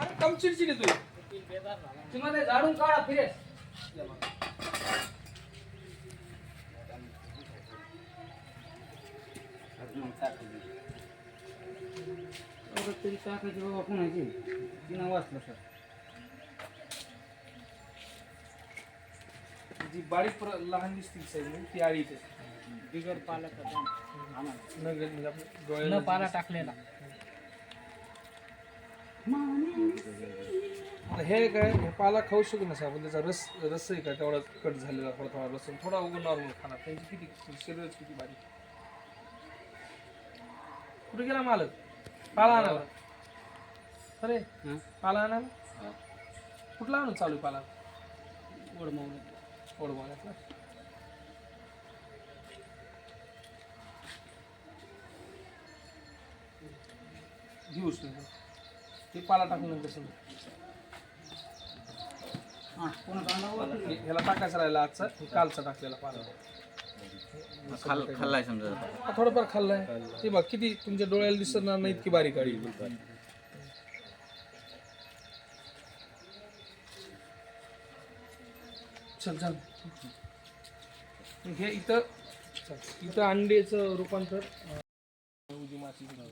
अरे कम चिडचिड तू. तुम्हाला झाडून काढा फिरेस. तरी टाकायची बाबा कोणाची? तिनं वाचलं सर. जी बारीक लहान दिसतील साहेब ती आळी बिगर न न पाला टाकलेला. हे काय हे पाला खाऊ शकू नसा पण त्याचा रस रस आहे का तेवढा कट झालेला थोडा थोडा रस थोडा उघड नॉर्मल खाणार. त्यांची किती शरीरच किती बारीक कुठे गेला मालक? पाला आणाला अरे? पाला आणाला कुठला आणून चालू पाला? ओढमावलं ओढवाण्यातला घेऊस नाही ते पाला टाकून नंतर समजा हां हे- ह्याला टाकायचा राहिला आजचा कालचा टाकलेला पाला. खाल खाल्लाय समजा. हा थोडंफार खाल्लाय. ते बघ किती तुमच्या डोळ्याला दिसणार नाही इतकी बारीक आळी चल चल. हे इथं इथं अंड्याचं रूपांतर. उजी मातीचं